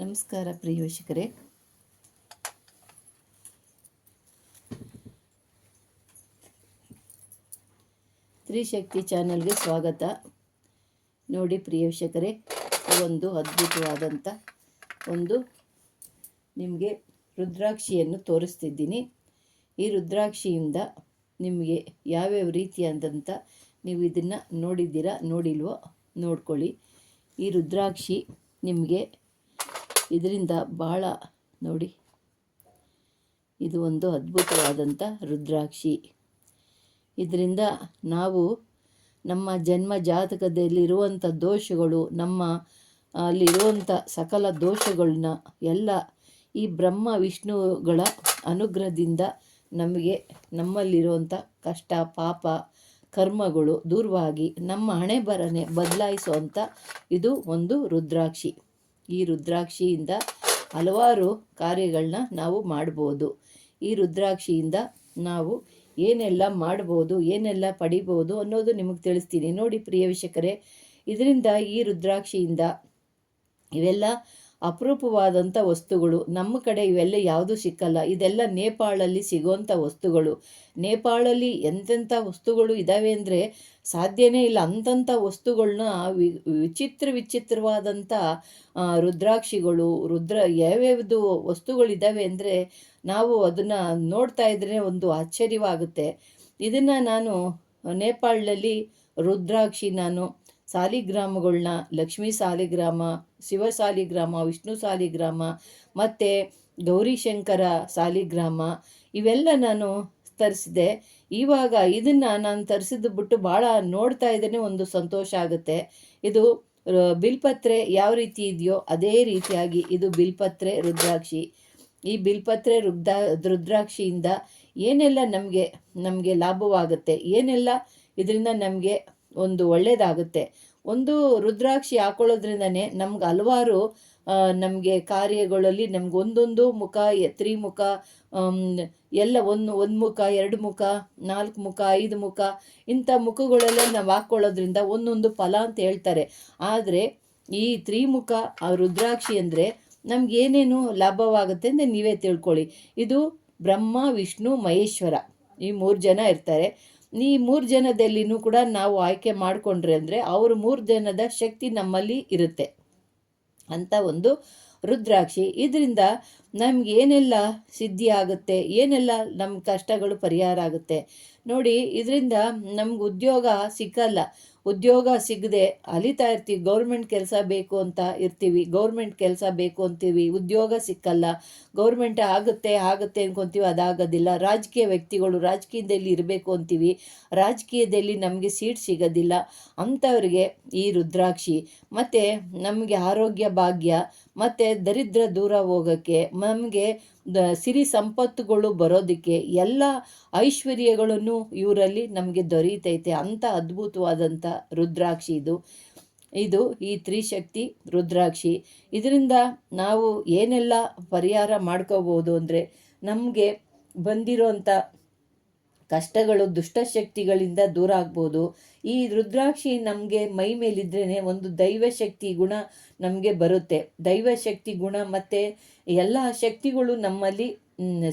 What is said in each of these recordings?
ನಮಸ್ಕಾರ ಪ್ರಿಯೋಷಕರೇ ತ್ರಿಶಕ್ತಿ ಚಾನೆಲ್ಗೆ ಸ್ವಾಗತ. ನೋಡಿ ಪ್ರಿಯೋಷಕರೇ ಒಂದು ಅದ್ಭುತವಾದಂಥ ಒಂದು ನಿಮಗೆ ರುದ್ರಾಕ್ಷಿಯನ್ನು ತೋರಿಸ್ತಿದ್ದೀನಿ. ಈ ರುದ್ರಾಕ್ಷಿಯಿಂದ ನಿಮಗೆ ಯಾವ್ಯಾವ ರೀತಿಯಾದಂಥ ನೀವು ಇದನ್ನು ನೋಡಿದ್ದೀರಾ, ನೋಡಿಲ್ವೋ ನೋಡ್ಕೊಳ್ಳಿ. ಈ ರುದ್ರಾಕ್ಷಿ ನಿಮಗೆ ಇದರಿಂದ ಭಾಳ ನೋಡಿ. ಇದು ಒಂದು ಅದ್ಭುತವಾದಂಥ ರುದ್ರಾಕ್ಷಿ. ಇದರಿಂದ ನಾವು ನಮ್ಮ ಜನ್ಮ ಜಾತಕದಲ್ಲಿರುವಂಥ ದೋಷಗಳು, ನಮ್ಮ ಅಲ್ಲಿರುವಂಥ ಸಕಲ ದೋಷಗಳನ್ನ ಎಲ್ಲ ಈ ಬ್ರಹ್ಮ, ವಿಷ್ಣುಗಳ ಅನುಗ್ರಹದಿಂದ ನಮಗೆ ನಮ್ಮಲ್ಲಿರುವಂಥ ಕಷ್ಟ, ಪಾಪ, ಕರ್ಮಗಳು ದೂರವಾಗಿ ನಮ್ಮ ಹಣೆ ಬರನೆ ಬದಲಾಯಿಸುವಂಥ ಇದು ಒಂದು ರುದ್ರಾಕ್ಷಿ. ಈ ರುದ್ರಾಕ್ಷಿಯಿಂದ ಹಲವಾರು ಕಾರ್ಯಗಳನ್ನ ನಾವು ಮಾಡ್ಬೋದು. ಈ ರುದ್ರಾಕ್ಷಿಯಿಂದ ನಾವು ಏನೆಲ್ಲ ಮಾಡ್ಬೋದು, ಏನೆಲ್ಲ ಪಡಿಬೋದು ಅನ್ನೋದು ನಿಮಗೆ ತಿಳಿಸ್ತೀನಿ. ನೋಡಿ ಪ್ರಿಯ ವೀಕ್ಷಕರೇ, ಇದರಿಂದ ಈ ರುದ್ರಾಕ್ಷಿಯಿಂದ ಇವೆಲ್ಲ ಅಪರೂಪವಾದಂಥ ವಸ್ತುಗಳು. ನಮ್ಮ ಕಡೆ ಇವೆಲ್ಲ ಯಾವುದೂ ಸಿಕ್ಕಲ್ಲ. ಇದೆಲ್ಲ ನೇಪಾಳಲ್ಲಿ ಸಿಗುವಂಥ ವಸ್ತುಗಳು. ನೇಪಾಳಲ್ಲಿ ಎಂತೆಂಥ ವಸ್ತುಗಳು ಇದ್ದಾವೆ ಅಂದರೆ ಸಾಧ್ಯನೇ ಇಲ್ಲ. ಅಂಥಂಥ ವಸ್ತುಗಳನ್ನ ವಿ, ವಿಚಿತ್ರ ವಿಚಿತ್ರವಾದಂಥ ರುದ್ರಾಕ್ಷಿಗಳು, ರುದ್ರ, ಯಾವ್ಯಾವುದು ವಸ್ತುಗಳಿದ್ದಾವೆ ಅಂದರೆ ನಾವು ಅದನ್ನು ನೋಡ್ತಾ ಇದ್ರೆ ಒಂದು ಆಶ್ಚರ್ಯವಾಗುತ್ತೆ. ಇದನ್ನು ನಾನು ನೇಪಾಳದಲ್ಲಿ ರುದ್ರಾಕ್ಷಿ ನಾನು ಸಾಲಿಗ್ರಾಮಗಳನ್ನ ಲಕ್ಷ್ಮೀ ಸಾಲಿಗ್ರಾಮ, ಶಿವ ಸಾಲಿಗ್ರಾಮ, ವಿಷ್ಣು ಸಾಲಿಗ್ರಾಮ, ಮತ್ತು ಗೌರಿಶಂಕರ ಸಾಲಿಗ್ರಾಮ, ಇವೆಲ್ಲ ನಾನು ತರಿಸಿದೆ. ಇವಾಗ ಇದನ್ನು ನಾನು ತರಿಸಿದ್ದು ಬಿಟ್ಟು ಭಾಳ ನೋಡ್ತಾ ಇದ್ದೇನೆ, ಒಂದು ಸಂತೋಷ ಆಗುತ್ತೆ. ಇದು ಬಿಲ್ಪತ್ರೆ ಯಾವ ರೀತಿ ಇದೆಯೋ ಅದೇ ರೀತಿಯಾಗಿ ಇದು ಬಿಲ್ಪತ್ರೆ ರುದ್ರಾಕ್ಷಿ. ಈ ಬಿಲ್ಪತ್ರೆ ರುದ್ರಾ ರುದ್ರಾಕ್ಷಿಯಿಂದ ಏನೆಲ್ಲ ನಮಗೆ ನಮಗೆ ಲಾಭವಾಗುತ್ತೆ, ಏನೆಲ್ಲ ಇದರಿಂದ ನಮಗೆ ಒಂದು ಒಳ್ಳೆಯದಾಗುತ್ತೆ ಒಂದು ರುದ್ರಾಕ್ಷಿ ಹಾಕೊಳ್ಳೋದ್ರಿಂದನೇ ನಮ್ಗೆ ಹಲವಾರು ನಮಗೆ ಕಾರ್ಯಗಳಲ್ಲಿ ನಮ್ಗೆ ಒಂದೊಂದು ಮುಖ, ತ್ರಿಮುಖ ಎಲ್ಲ ಒಂದು ಒಂದು ಮುಖ, ಎರಡು ಮುಖ, ನಾಲ್ಕು ಮುಖ, ಐದು ಮುಖ, ಇಂಥ ಮುಖಗಳೆಲ್ಲ ನಾವು ಹಾಕ್ಕೊಳ್ಳೋದ್ರಿಂದ ಒಂದೊಂದು ಫಲ ಅಂತ ಹೇಳ್ತಾರೆ. ಆದರೆ ಈ ತ್ರಿಮುಖ, ಆ ರುದ್ರಾಕ್ಷಿ ಅಂದರೆ ನಮ್ಗೆ ಏನೇನು ಲಾಭವಾಗುತ್ತೆ ಅಂದರೆ ನೀವೇ ತಿಳ್ಕೊಳ್ಳಿ. ಇದು ಬ್ರಹ್ಮ, ವಿಷ್ಣು, ಮಹೇಶ್ವರ ಈ ಮೂರು ಜನ ಇರ್ತಾರೆ. ಈ ಮೂರು ಜನದಲ್ಲಿನೂ ಕೂಡ ನಾವು ಆಯ್ಕೆ ಮಾಡಿಕೊಂಡ್ರೆ ಅಂದರೆ ಅವರು ಮೂರು ಜನದ ಶಕ್ತಿ ನಮ್ಮಲ್ಲಿ ಇರುತ್ತೆ ಅಂತ ಒಂದು ರುದ್ರಾಕ್ಷಿ. ಇದರಿಂದ ನಮ್ಗೆ ಏನೆಲ್ಲ ಸಿದ್ಧಿ ಆಗುತ್ತೆ, ಏನೆಲ್ಲ ನಮ್ಮ ಕಷ್ಟಗಳು ಪರಿಹಾರ ಆಗುತ್ತೆ. ನೋಡಿ, ಇದರಿಂದ ನಮ್ಗೆ ಉದ್ಯೋಗ ಸಿಕ್ಕಲ್ಲ ಉದ್ಯೋಗ ಸಿಗದೆ ಅಲಿತಾ ಇರ್ತೀವಿ, ಗೌರ್ಮೆಂಟ್ ಕೆಲಸ ಬೇಕು ಅಂತ ಇರ್ತೀವಿ, ಗೌರ್ಮೆಂಟ್ ಕೆಲಸ ಬೇಕು ಅಂತೀವಿ, ಉದ್ಯೋಗ ಸಿಕ್ಕಲ್ಲ, ಗೌರ್ಮೆಂಟ್ ಆಗುತ್ತೆ ಆಗುತ್ತೆ ಅನ್ಕೊತೀವಿ, ಅದಾಗೋದಿಲ್ಲ. ರಾಜಕೀಯ ವ್ಯಕ್ತಿಗಳು ರಾಜಕೀಯದಲ್ಲಿ ಇರಬೇಕು ಅಂತೀವಿ, ರಾಜಕೀಯದಲ್ಲಿ ನಮಗೆ ಸೀಟ್ ಸಿಗೋದಿಲ್ಲ. ಅಂಥವ್ರಿಗೆ ಈ ರುದ್ರಾಕ್ಷಿ, ಮತ್ತು ನಮಗೆ ಆರೋಗ್ಯ ಭಾಗ್ಯ, ಮತ್ತು ದರಿದ್ರ ದೂರ ಹೋಗೋಕ್ಕೆ, ನಮಗೆ ಸಿರಿ ಸಂಪತ್ತುಗಳು ಬರೋದಕ್ಕೆ, ಎಲ್ಲ ಐಶ್ವರ್ಯಗಳನ್ನು ಇವರಲ್ಲಿ ನಮಗೆ ದೊರೆಯುತ್ತೈತೆ ಅಂಥ ಅದ್ಭುತವಾದಂಥ ರುದ್ರಾಕ್ಷಿ ಇದು. ಇದು ಈ ತ್ರಿಶಕ್ತಿ ರುದ್ರಾಕ್ಷಿ. ಇದರಿಂದ ನಾವು ಏನೆಲ್ಲ ಪರಿಹಾರ ಮಾಡ್ಕೋಬೋದು ಅಂದರೆ ನಮಗೆ ಬಂದಿರೋಂಥ ಕಷ್ಟಗಳು, ದುಷ್ಟಶಕ್ತಿಗಳಿಂದ ದೂರ ಆಗ್ಬೋದು. ಈ ರುದ್ರಾಕ್ಷಿ ನಮಗೆ ಮೈ ಮೇಲಿದ್ರೇ ಒಂದು ದೈವಶಕ್ತಿ ಗುಣ ನಮಗೆ ಬರುತ್ತೆ. ದೈವಶಕ್ತಿ ಗುಣ ಮತ್ತು ಎಲ್ಲ ಶಕ್ತಿಗಳು ನಮ್ಮಲ್ಲಿ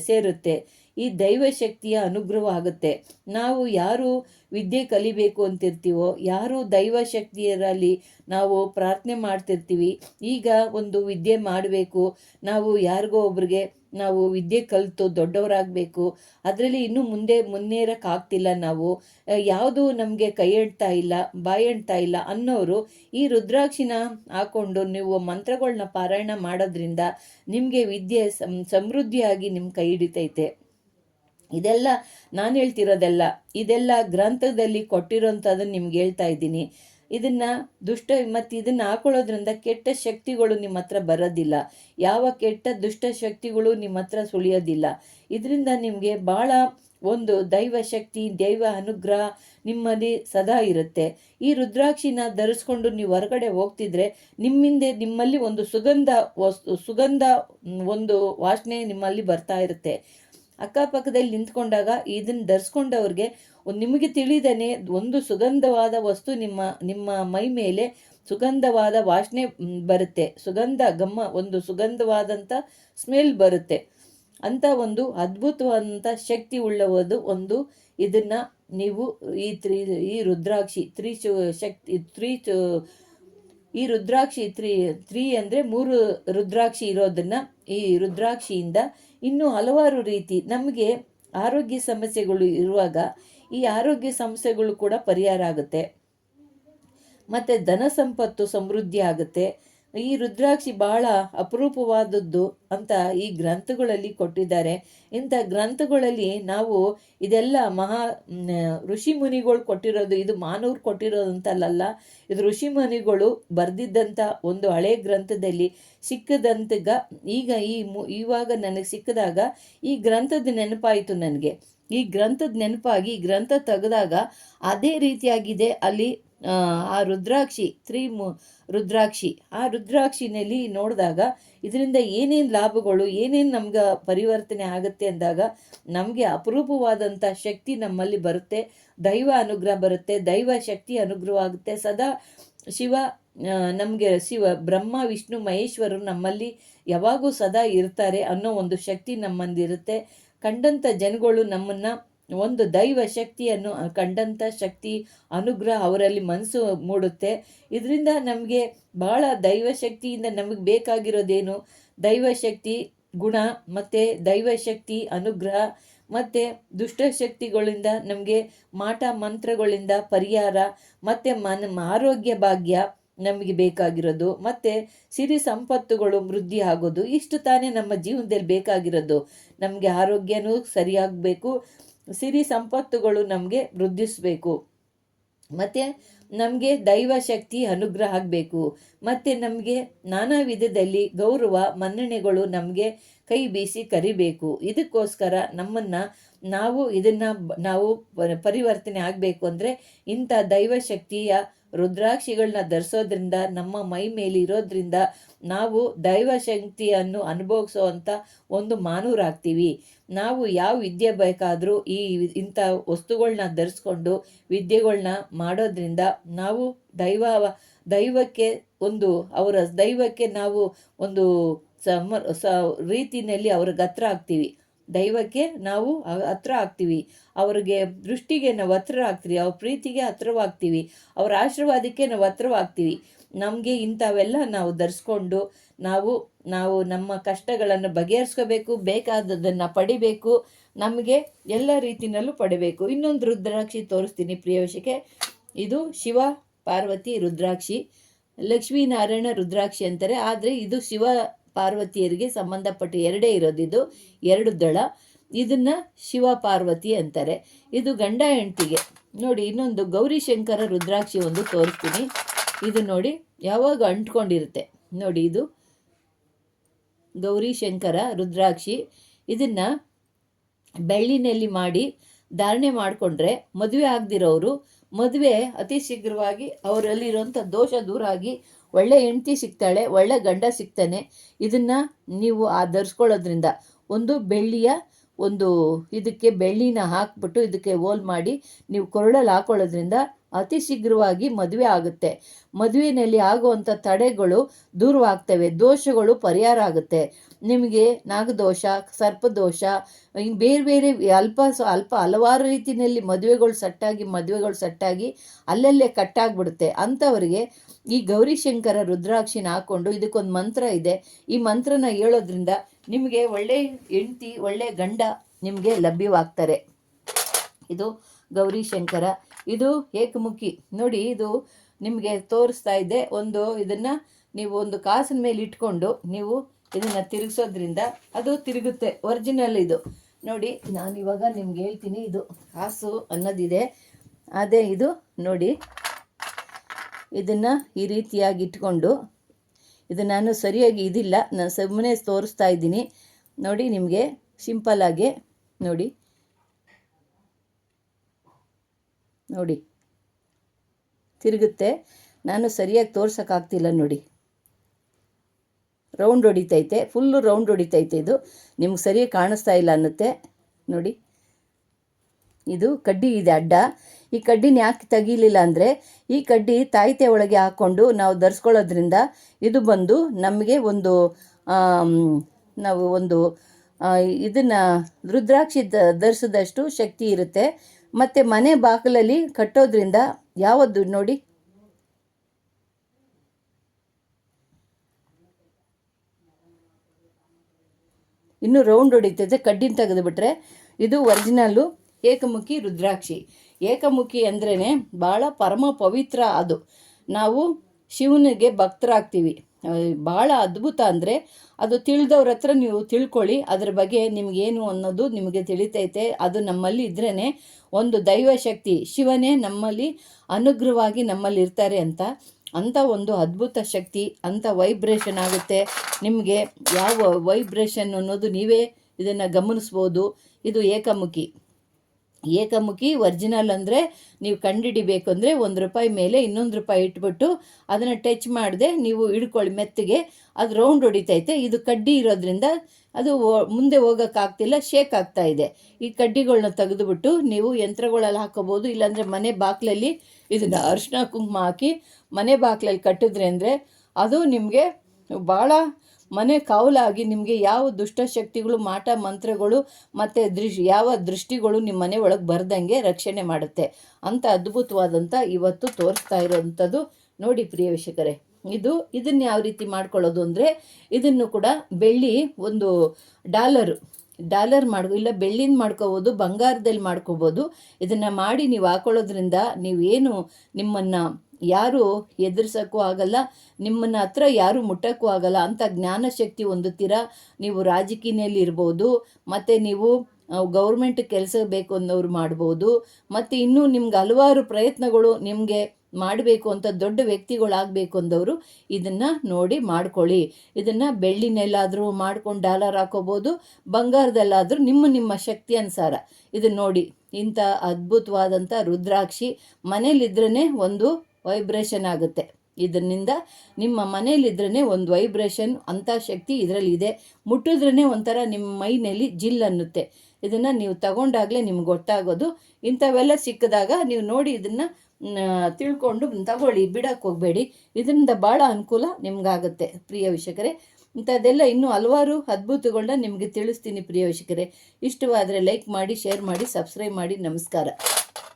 ಸೇರುತ್ತೆ. ಈ ದೈವಶಕ್ತಿಯ ಅನುಗ್ರಹ ಆಗುತ್ತೆ. ನಾವು ಯಾರು ವಿದ್ಯೆ ಕಲಿಬೇಕು ಅಂತಿರ್ತೀವೋ, ಯಾರು ದೈವಶಕ್ತಿಯರಲ್ಲಿ ನಾವು ಪ್ರಾರ್ಥನೆ ಮಾಡ್ತಿರ್ತೀವಿ, ಈಗ ಒಂದು ವಿದ್ಯೆ ಮಾಡಬೇಕು. ನಾವು ಯಾರಿಗೋ ಒಬ್ರಿಗೆ ನಾವು ವಿದ್ಯೆ ಕಲಿತು ದೊಡ್ಡವರಾಗಬೇಕು. ಅದರಲ್ಲಿ ಇನ್ನೂ ಮುಂದೆ ಮುನ್ನೇರಕ್ಕಾಗ್ತಿಲ್ಲ ನಾವು. ಯಾವುದು ನಮಗೆ ಕೈ ಎಡ್ತಾ ಇಲ್ಲ, ಬಾಯಿ ಎಡ್ತಾ ಇಲ್ಲ ಅನ್ನೋರು ಈ ರುದ್ರಾಕ್ಷಿನ ಹಾಕ್ಕೊಂಡು ನೀವು ಮಂತ್ರಗಳನ್ನ ಪಾರಾಯಣ ಮಾಡೋದ್ರಿಂದ ನಿಮಗೆ ವಿದ್ಯೆ ಸಮೃದ್ಧಿಯಾಗಿ ನಿಮ್ಮ ಕೈ ಹಿಡಿತೈತೆ. ಇದೆಲ್ಲ ನಾನು ಹೇಳ್ತಿರೋದೆಲ್ಲ, ಇದೆಲ್ಲ ಗ್ರಂಥದಲ್ಲಿ ಕೊಟ್ಟಿರೋಂಥದ್ದನ್ನು ನಿಮ್ಗೆ ಹೇಳ್ತಾ ಇದ್ದೀನಿ. ಇದನ್ನು ದುಷ್ಟ ಮತ್ತು ಇದನ್ನು ಹಾಕೊಳ್ಳೋದ್ರಿಂದ ಕೆಟ್ಟ ಶಕ್ತಿಗಳು ನಿಮ್ಮ ಹತ್ರ ಬರೋದಿಲ್ಲ. ಯಾವ ಕೆಟ್ಟ ದುಷ್ಟ ಶಕ್ತಿಗಳು ನಿಮ್ಮ ಹತ್ರ ಸುಳಿಯೋದಿಲ್ಲ. ಇದರಿಂದ ನಿಮಗೆ ಭಾಳ ಒಂದು ದೈವ ಶಕ್ತಿ, ದೈವ ಅನುಗ್ರಹ ನಿಮ್ಮಲ್ಲಿ ಸದಾ ಇರುತ್ತೆ. ಈ ರುದ್ರಾಕ್ಷಿನ ಧರಿಸ್ಕೊಂಡು ನೀವು ಹೊರಗಡೆ ಹೋಗ್ತಿದ್ರೆ ನಿಮ್ಮಿಂದೆ ನಿಮ್ಮಲ್ಲಿ ಒಂದು ಸುಗಂಧ ಸುಗಂಧ, ಒಂದು ವಾಸನೆ ನಿಮ್ಮಲ್ಲಿ ಬರ್ತಾ ಇರುತ್ತೆ. ಅಕ್ಕಪಕ್ಕದಲ್ಲಿ ನಿಂತ್ಕೊಂಡಾಗ ಇದನ್ನು ಧರಿಸ್ಕೊಂಡವ್ರಿಗೆ ನಿಮಗೆ ತಿಳಿದೇನೆ ಒಂದು ಸುಗಂಧವಾದ ವಸ್ತು ನಿಮ್ಮ ನಿಮ್ಮ ಮೈ ಮೇಲೆ ಸುಗಂಧವಾದ ವಾಸನೆ ಬರುತ್ತೆ. ಸುಗಂಧ ಗಮ್ಮ ಒಂದು ಸುಗಂಧವಾದಂಥ ಸ್ಮೆಲ್ ಬರುತ್ತೆ. ಅಂತ ಒಂದು ಅದ್ಭುತವಾದಂಥ ಶಕ್ತಿ ಉಳ್ಳವದು ಒಂದು ಇದನ್ನು ನೀವು ಈ ತ್ರಿ, ಈ ರುದ್ರಾಕ್ಷಿ, ತ್ರಿ ಶಕ್ತಿ, ತ್ರಿ ಈ ರುದ್ರಾಕ್ಷಿ ತ್ರೀ ತ್ರೀ ಅಂದರೆ ಮೂರು ರುದ್ರಾಕ್ಷಿ ಇರೋದನ್ನು ಈ ರುದ್ರಾಕ್ಷಿಯಿಂದ ಇನ್ನೂ ಹಲವಾರು ರೀತಿ ನಮಗೆ ಆರೋಗ್ಯ ಸಮಸ್ಯೆಗಳು ಇರುವಾಗ ಈ ಆರೋಗ್ಯ ಸಮಸ್ಯೆಗಳು ಕೂಡ ಪರಿಹಾರ ಆಗುತ್ತೆ. ಮತ್ತು ಧನ ಸಂಪತ್ತು ಸಮೃದ್ಧಿ ಆಗುತ್ತೆ. ಈ ರುದ್ರಾಕ್ಷಿ ಬಹಳ ಅಪರೂಪವಾದದ್ದು ಅಂತ ಈ ಗ್ರಂಥಗಳಲ್ಲಿ ಕೊಟ್ಟಿದ್ದಾರೆ. ಇಂಥ ಗ್ರಂಥಗಳಲ್ಲಿ ನಾವು ಇದೆಲ್ಲ ಮಹಾ ಋಷಿ ಮುನಿಗಳು ಕೊಟ್ಟಿರೋದು, ಇದು ಮಾನವ್ರು ಕೊಟ್ಟಿರೋದಂತಲ್ಲ ಇದು ಋಷಿ ಮುನಿಗಳು ಬರೆದಿದ್ದಂಥ ಒಂದು ಹಳೆ ಗ್ರಂಥದಲ್ಲಿ ಸಿಕ್ಕದಂತಗ ಈಗ ಈ ಇವಾಗ ನನಗೆ ಸಿಕ್ಕಿದಾಗ ಈ ಗ್ರಂಥದ ನೆನಪಾಯಿತು ನನಗೆ. ಈ ಗ್ರಂಥದ ನೆನಪಾಗಿ ಗ್ರಂಥ ತೆಗೆದಾಗ ಅದೇ ರೀತಿಯಾಗಿದೆ ಅಲ್ಲಿ ಆ, ರುದ್ರಾಕ್ಷಿ ತ್ರೀ ರುದ್ರಾಕ್ಷಿ ಆ ರುದ್ರಾಕ್ಷಿನಲ್ಲಿ ನೋಡಿದಾಗ ಇದರಿಂದ ಏನೇನು ಲಾಭಗಳು ಏನೇನು ನಮ್ಗೆ ಪರಿವರ್ತನೆ ಆಗುತ್ತೆ ಅಂದಾಗ ನಮಗೆ ಅಪರೂಪವಾದಂಥ ಶಕ್ತಿ ನಮ್ಮಲ್ಲಿ ಬರುತ್ತೆ ದೈವ ಅನುಗ್ರಹ ಬರುತ್ತೆ ದೈವ ಶಕ್ತಿ ಅನುಗ್ರಹ ಆಗುತ್ತೆ ಸದಾ ಶಿವ ನಮಗೆ ಶಿವ ಬ್ರಹ್ಮ ವಿಷ್ಣು ಮಹೇಶ್ವರರು ನಮ್ಮಲ್ಲಿ ಯಾವಾಗೂ ಸದಾ ಇರ್ತಾರೆ ಅನ್ನೋ ಒಂದು ಶಕ್ತಿ ನಮ್ಮಂದಿರುತ್ತೆ. ಕಂಡಂಥ ಜನಗಳು ನಮ್ಮನ್ನು ಒಂದು ದೈವ ಶಕ್ತಿಯನ್ನು ಕಂಡಂಥ ಶಕ್ತಿ, ಅನುಗ್ರಹ ಅವರಲ್ಲಿ ಮನಸ್ಸು ಮೂಡುತ್ತೆ. ಇದರಿಂದ ನಮಗೆ ಬಹಳ ದೈವ ಶಕ್ತಿಯಿಂದ ನಮಗೆ ಬೇಕಾಗಿರೋದೇನು? ದೈವಶಕ್ತಿ ಗುಣ, ಮತ್ತು ದೈವಶಕ್ತಿ ಅನುಗ್ರಹ, ಮತ್ತು ದುಷ್ಟಶಕ್ತಿಗಳಿಂದ ನಮಗೆ ಮಾಟ ಮಂತ್ರಗಳಿಂದ ಪರಿಹಾರ, ಮತ್ತು ಮನ, ಆರೋಗ್ಯ ಭಾಗ್ಯ ನಮಗೆ ಬೇಕಾಗಿರೋದು, ಮತ್ತು ಸಿರಿ ಸಂಪತ್ತುಗಳು ವೃದ್ಧಿ ಆಗೋದು, ಇಷ್ಟು ತಾನೇ ನಮ್ಮ ಜೀವನದಲ್ಲಿ ಬೇಕಾಗಿರೋದು. ನಮಗೆ ಆರೋಗ್ಯನೂ ಸರಿಯಾಗಬೇಕು ಸಿರಿ ಸಂಪತ್ತುಗಳು ನಮಗೆ ವೃದ್ಧಿಸಬೇಕು. ಮತ್ತು ನಮಗೆ ದೈವ ಶಕ್ತಿ ಅನುಗ್ರಹ ಆಗಬೇಕು. ಮತ್ತು ನಮಗೆ ನಾನಾ ವಿಧದಲ್ಲಿ ಗೌರವ, ಮನ್ನಣೆಗಳು ನಮಗೆ ಕೈ ಬೀಸಿ ಕರಿಬೇಕು. ಇದಕ್ಕೋಸ್ಕರ ನಮ್ಮನ್ನು ನಾವು ಇದನ್ನು ನಾವು ಪರಿವರ್ತನೆ ಆಗಬೇಕು ಅಂದರೆ ಇಂಥ ದೈವಶಕ್ತಿಯ ರುದ್ರಾಕ್ಷಿಗಳನ್ನ ಧರಿಸೋದ್ರಿಂದ, ನಮ್ಮ ಮೈ ಮೇಲೆ ಇರೋದ್ರಿಂದ ನಾವು ದೈವ ಶಕ್ತಿಯನ್ನು ಅನುಭವಿಸೋವಂಥ ಒಂದು ಮಾನವರಾಗ್ತೀವಿ ನಾವು ಯಾವ ವಿದ್ಯೆ ಬೇಕಾದರೂ ಈ ಇಂಥ ವಸ್ತುಗಳನ್ನ ಧರಿಸ್ಕೊಂಡು ವಿದ್ಯೆಗಳನ್ನ ಮಾಡೋದ್ರಿಂದ ನಾವು ದೈವ, ದೈವಕ್ಕೆ ಒಂದು, ಅವರ ದೈವಕ್ಕೆ ನಾವು ಒಂದು ಸಮ ರೀತಿಯಲ್ಲಿ ಅವ್ರಿಗೆ ಹತ್ರ ಆಗ್ತೀವಿ. ದೈವಕ್ಕೆ ನಾವು ಹತ್ರ ಆಗ್ತೀವಿ. ಅವ್ರಿಗೆ ದೃಷ್ಟಿಗೆ ನಾವು ಹತ್ರ ಆಗ್ತೀವಿ ಅವ್ರ ಪ್ರೀತಿಗೆ ಹತ್ರವಾಗ್ತೀವಿ. ಅವರ ಆಶೀರ್ವಾದಕ್ಕೆ ನಾವು ಹತ್ರವಾಗ್ತೀವಿ. ನಮಗೆ ಇಂಥವೆಲ್ಲ ನಾವು ಧರಿಸ್ಕೊಂಡು ನಾವು ನಾವು ನಮ್ಮ ಕಷ್ಟಗಳನ್ನು ಬಗೆಹರಿಸ್ಕೋಬೇಕು ಬೇಕಾದದನ್ನು ಪಡಿಬೇಕು, ನಮಗೆ ಎಲ್ಲ ರೀತಿಯಲ್ಲೂ ಪಡಿಬೇಕು. ಇನ್ನೊಂದು ರುದ್ರಾಕ್ಷಿ ತೋರಿಸ್ತೀನಿ ಪ್ರಿಯವೇಶಕ್ಕೆ ಇದು ಶಿವ, ಪಾರ್ವತಿ, ರುದ್ರಾಕ್ಷಿ, ಲಕ್ಷ್ಮೀನಾರಾಯಣ ರುದ್ರಾಕ್ಷಿ ಅಂತಾರೆ. ಆದರೆ ಇದು ಶಿವ ಪಾರ್ವತಿಯರಿಗೆ ಸಂಬಂಧಪಟ್ಟ ಎರಡೇ ಇರೋದಿದು ಎರಡು ದಳ. ಇದನ್ನು ಶಿವ ಪಾರ್ವತಿ ಅಂತಾರೆ. ಇದು ಗಂಡ ಹೆಂಡ್ತಿಗೆ. ನೋಡಿ, ಇನ್ನೊಂದು ಗೌರಿಶಂಕರ ರುದ್ರಾಕ್ಷಿ ಒಂದು ತೋರಿಸ್ತೀನಿ. ಇದು ನೋಡಿ, ಯಾವಾಗ ಅಂಟ್ಕೊಂಡಿರುತ್ತೆ. ನೋಡಿ, ಇದು ಗೌರಿಶಂಕರ ರುದ್ರಾಕ್ಷಿ. ಇದನ್ನು ಬೆಳ್ಳಿನಲ್ಲಿ ಮಾಡಿ ಧಾರಣೆ ಮಾಡಿಕೊಂಡ್ರೆ ಮದುವೆ ಆಗದಿರೋರು ಮದುವೆ ಅತಿ ಶೀಘ್ರವಾಗಿ ಅವರಲ್ಲಿರುವಂಥ ದೋಷ ದೂರ ಆಗಿ ಒಳ್ಳೆ ಹೆಂಡತಿ ಸಿಗ್ತಾಳೆ, ಒಳ್ಳೆ ಗಂಡ ಸಿಗ್ತಾನೆ, ಇದನ್ನು ನೀವು ಆ ಧರಿಸ್ಕೊಳ್ಳೋದ್ರಿಂದ ಒಂದು ಬೆಳ್ಳಿಯ ಒಂದು ಇದಕ್ಕೆ ಬೆಳ್ಳಿನ ಹಾಕ್ಬಿಟ್ಟು ಇದಕ್ಕೆ ಹೋಲ್ ಮಾಡಿ ನೀವು ಕೊರಳಲ್ಲಿ ಹಾಕೊಳ್ಳೋದ್ರಿಂದ ಅತಿ ಶೀಘ್ರವಾಗಿ ಮದುವೆ ಆಗುತ್ತೆ. ಮದುವೆಯಲ್ಲಿ ಆಗುವಂಥ ತಡೆಗಳು ದೂರವಾಗ್ತವೆ, ದೋಷಗಳು ಪರಿಹಾರ ಆಗುತ್ತೆ. ನಿಮಗೆ ನಾಗದೋಷ, ಸರ್ಪದೋಷ ಬೇರೆ ಬೇರೆ ಅಲ್ಪ ಅಲ್ಪ ಹಲವಾರು ರೀತಿಯಲ್ಲಿ ಮದುವೆಗಳು ಸಟ್ಟಾಗಿ ಮದುವೆಗಳು ಸಟ್ಟಾಗಿ ಅಲ್ಲಲ್ಲೇ ಕಟ್ಟಾಗ್ಬಿಡುತ್ತೆ. ಅಂಥವರಿಗೆ ಈ ಗೌರಿಶಂಕರ ರುದ್ರಾಕ್ಷಿನ ಹಾಕ್ಕೊಂಡು ಇದಕ್ಕೊಂದು ಮಂತ್ರ ಇದೆ. ಈ ಮಂತ್ರನ ಹೇಳೋದ್ರಿಂದ ನಿಮಗೆ ಒಳ್ಳೆ ಹೆಂಡತಿ, ಒಳ್ಳೆ ಗಂಡ ನಿಮಗೆ ಲಭ್ಯವಾಗ್ತಾರೆ. ಇದು ಗೌರಿಶಂಕರ. ಇದು ಏಕಮುಖಿ. ನೋಡಿ, ಇದು ನಿಮಗೆ ತೋರಿಸ್ತಾ ಇದೆ. ಒಂದು ಇದನ್ನು ನೀವು ಒಂದು ಕಾಸಿನ ಮೇಲೆ ಇಟ್ಕೊಂಡು ನೀವು ಇದನ್ನು ತಿರುಗಿಸೋದ್ರಿಂದ ಅದು ತಿರುಗುತ್ತೆ. ಒರಿಜಿನಲ್ ಇದು. ನೋಡಿ, ನಾನು ಇವಾಗ ನಿಮ್ಗೆ ಹೇಳ್ತೀನಿ, ಇದು ಹಾಸು ಅನ್ನೋದಿದೆ. ಅದೇ ಇದು, ನೋಡಿ. ಇದನ್ನು ಈ ರೀತಿಯಾಗಿ ಇಟ್ಕೊಂಡು, ಇದು ನಾನು ಸರಿಯಾಗಿ ಇದಿಲ್ಲ, ನಾನು ಸುಮ್ಮನೆ ತೋರಿಸ್ತಾ ಇದ್ದೀನಿ. ನೋಡಿ, ನಿಮಗೆ ಸಿಂಪಲ್ಲಾಗೆ ನೋಡಿ. ನೋಡಿ. ತಿರುಗುತ್ತೆ. ನಾನು ಸರಿಯಾಗಿ ತೋರ್ಸೋಕ್ಕಾಗ್ತಿಲ್ಲ, ನೋಡಿ. ರೌಂಡ್ ಹೊಡಿತೈತೆ ಫುಲ್ಲು ರೌಂಡ್ ಹೊಡಿತೈತೆ ಇದು. ನಿಮ್ಗೆ ಸರಿಯಾಗಿ ಕಾಣಿಸ್ತಾ ಇಲ್ಲ ಅನ್ನುತ್ತೆ. ನೋಡಿ. ಇದು ಕಡ್ಡಿ ಇದೆ ಅಡ್ಡ. ಈ ಕಡ್ಡಿನ ಯಾಕೆ ತೆಗೀಲಿಲ್ಲ ಅಂದರೆ, ಈ ಕಡ್ಡಿ ತಾಯಿತೆ ಒಳಗೆ ಹಾಕ್ಕೊಂಡು ನಾವು ಧರಿಸ್ಕೊಳ್ಳೋದ್ರಿಂದ ಇದು ಬಂದು ನಮಗೆ ಒಂದು ನಾವು ಒಂದು ಇದನ್ನು ರುದ್ರಾಕ್ಷಿ ಧರಿಸಿದಷ್ಟು ಶಕ್ತಿ ಇರುತ್ತೆ. ಮತ್ತು ಮನೆ ಬಾಗಿಲಲ್ಲಿ ಕಟ್ಟೋದ್ರಿಂದ ಯಾವದ್ದು ನೋಡಿ? ಇನ್ನು ರೌಂಡ್ ಹೊಡಿತೈತೆ ಕಡ್ಡಿನ ತೆಗೆದುಬಿಟ್ರೆ ಇದು ಒರಿಜಿನಲ್ಲು ಏಕಮುಖಿ ರುದ್ರಾಕ್ಷಿ. ಏಕಮುಖಿ ಅಂದ್ರೇ ಭಾಳ ಪರಮ ಪವಿತ್ರ ಅದು. ನಾವು ಶಿವನಿಗೆ ಭಕ್ತರಾಗ್ತೀವಿ. ಭಾಳ ಅದ್ಭುತ ಅಂದರೆ ಅದು ತಿಳಿದವ್ರ ಹತ್ರ ನೀವು ತಿಳ್ಕೊಳ್ಳಿ, ಅದ್ರ ಬಗ್ಗೆ ನಿಮಗೇನು ಅನ್ನೋದು ನಿಮಗೆ ತಿಳಿತೈತೆ. ಅದು ನಮ್ಮಲ್ಲಿ ಇದ್ರೇ ಒಂದು ದೈವ ಶಕ್ತಿ ಶಿವನೇ ನಮ್ಮಲ್ಲಿ ಅನುಗ್ರಹವಾಗಿ ನಮ್ಮಲ್ಲಿ ಇರ್ತಾರೆ ಅಂತ ಅಂಥ ಒಂದು ಅದ್ಭುತ ಶಕ್ತಿ ಅಂಥ ವೈಬ್ರೇಷನ್ ಆಗುತ್ತೆ. ನಿಮಗೆ ಯಾವ ವೈಬ್ರೇಷನ್ ಅನ್ನೋದು ನೀವೇ ಇದನ್ನು ಗಮನಿಸ್ಬೋದು. ಇದು ಏಕಮುಖಿ. ಏಕಮುಖಿ ಒರಿಜಿನಲ್ ಅಂದರೆ ನೀವು ಕಂಡುಹಿಡಿಬೇಕು ಅಂದರೆ ಒಂದು ರೂಪಾಯಿ ಮೇಲೆ ಇನ್ನೊಂದು ರೂಪಾಯಿ ಇಟ್ಬಿಟ್ಟು ಅದನ್ನು ಟಚ್ ಮಾಡದೆ ನೀವು ಹಿಡ್ಕೊಳ್ಳಿ ಮೆತ್ತಗೆ. ಅದು ರೌಂಡ್ ಹೊಡಿತೈತೆ. ಇದು ಕಡ್ಡಿ ಇರೋದ್ರಿಂದ ಅದು ಮುಂದೆ ಹೋಗೋಕ್ಕಾಗ್ತಿಲ್ಲ ಶೇಕ್ ಆಗ್ತಾ ಇದೆ. ಈ ಕಡ್ಡಿಗಳನ್ನ ತೆಗೆದುಬಿಟ್ಟು ನೀವು ಯಂತ್ರಗಳಲ್ಲಿ ಹಾಕೋಬೋದು, ಇಲ್ಲಾಂದರೆ ಮನೆ ಬಾಗಿಲಲ್ಲಿ ಇದನ್ನು ಅರಿಶಿನ ಕುಂಕುಮ ಹಾಕಿ ಮನೆ ಬಾಕ್ಲಲ್ಲಿ ಕಟ್ಟಿದ್ರೆ ಅಂದರೆ ಅದು ನಿಮಗೆ ಭಾಳ ಮನೆ ಕಾವಲಾಗಿ ನಿಮಗೆ ಯಾವ ದುಷ್ಟಶಕ್ತಿಗಳು ಮಾಟ, ಮಂತ್ರಗಳು ಮತ್ತು ದೃಶ್, ಯಾವ ದೃಷ್ಟಿಗಳು ನಿಮ್ಮ ಮನೆ ಒಳಗೆ ಬರ್ದಂಗೆ ರಕ್ಷಣೆ ಮಾಡುತ್ತೆ ಅಂತ ಅದ್ಭುತವಾದಂಥ ಇವತ್ತು ತೋರಿಸ್ತಾ ಇರೋವಂಥದ್ದು ನೋಡಿ ಪ್ರಿಯ ವೀಕ್ಷಕರೇ. ಇದು, ಇದನ್ನು ಯಾವ ರೀತಿ ಮಾಡ್ಕೊಳ್ಳೋದು ಅಂದರೆ, ಇದನ್ನು ಕೂಡ ಬೆಳ್ಳಿ ಒಂದು ಡಾಲರು, ಡಾಲರ್ ಮಾಡ್ಕೊ, ಇಲ್ಲ ಬೆಳ್ಳಿನ ಮಾಡ್ಕೋಬೋದು ಬಂಗಾರದಲ್ಲಿ ಮಾಡ್ಕೋಬೋದು. ಇದನ್ನು ಮಾಡಿ ನೀವು ಹಾಕೊಳ್ಳೋದ್ರಿಂದ ನೀವೇನು ನಿಮ್ಮನ್ನು ಯಾರು ಎದುರಿಸೋಕ್ಕೂ ಆಗಲ್ಲ, ನಿಮ್ಮನ್ನ ಹತ್ರ ಯಾರು ಮುಟ್ಟೋಕ್ಕೂ ಆಗಲ್ಲ ಅಂಥ ಜ್ಞಾನಶಕ್ತಿ ಹೊಂದುತ್ತೀರ? ನೀವು ರಾಜಕೀಯದಲ್ಲಿ ಇರ್ಬೋದು, ಮತ್ತು ನೀವು ಗೌರ್ಮೆಂಟ್ ಕೆಲಸ ಬೇಕು ಅನ್ನೋರು ಮಾಡ್ಬೋದು, ಮತ್ತು ಇನ್ನೂ ನಿಮ್ಗೆ ಹಲವಾರು ಪ್ರಯತ್ನಗಳು ನಿಮಗೆ ಮಾಡಬೇಕು ಅಂತ ದೊಡ್ಡ ವ್ಯಕ್ತಿಗಳಾಗಬೇಕು ಅಂದವರು ಇದನ್ನು ನೋಡಿ ಮಾಡ್ಕೊಳ್ಳಿ. ಇದನ್ನು ಬೆಳ್ಳಿನೆಲ್ಲಾದರೂ ಮಾಡ್ಕೊಂಡು ಡಾಲರ್ ಹಾಕೋಬೋದು, ಬಂಗಾರದಲ್ಲಾದರೂ ನಿಮ್ಮ ನಿಮ್ಮ ಶಕ್ತಿ ಅನುಸಾರ. ಇದನ್ನು ನೋಡಿ. ಇಂಥ ಅದ್ಭುತವಾದಂಥ ರುದ್ರಾಕ್ಷಿ ಮನೇಲಿದ್ರೇ ಒಂದು ವೈಬ್ರೇಷನ್ ಆಗುತ್ತೆ. ಇದರಿಂದ ನಿಮ್ಮ ಮನೇಲಿದ್ರೇ ಒಂದು ವೈಬ್ರೇಷನ್ ಅಂಥ ಶಕ್ತಿ ಇದರಲ್ಲಿ ಇದೆ. ಮುಟ್ಟಿದ್ರೇ ಒಂಥರ ನಿಮ್ಮ ಮೈನಲ್ಲಿ ಜಿಲ್ ಅನ್ನುತ್ತೆ. ಇದನ್ನು ನೀವು ತಗೊಂಡಾಗಲೇ ನಿಮ್ಗೆ ಗೊತ್ತಾಗೋದು. ಇಂಥವೆಲ್ಲ ಸಿಕ್ಕಿದಾಗ ನೀವು ನೋಡಿ ಇದನ್ನು ತಿಳ್ಕೊಂಡು ತಗೊಳ್ಳಿ, ಬಿಡಕ್ಕೆ ಹೋಗಬೇಡಿ. ಇದರಿಂದ ಭಾಳ ಅನುಕೂಲ ನಿಮ್ಗಾಗುತ್ತೆ, ಪ್ರಿಯ ವೀಕ್ಷಕರೇ. ಇಂಥದ್ದೆಲ್ಲ ಇನ್ನೂ ಹಲವಾರು ಅದ್ಭುತಗಳನ್ನ ನಿಮಗೆ ತಿಳಿಸ್ತೀನಿ, ಪ್ರಿಯ ವೀಕ್ಷಕರೇ. ಇಷ್ಟವಾದರೆ ಲೈಕ್ ಮಾಡಿ, ಶೇರ್ ಮಾಡಿ, ಸಬ್ಸ್ಕ್ರೈಬ್ ಮಾಡಿ, ನಮಸ್ಕಾರ.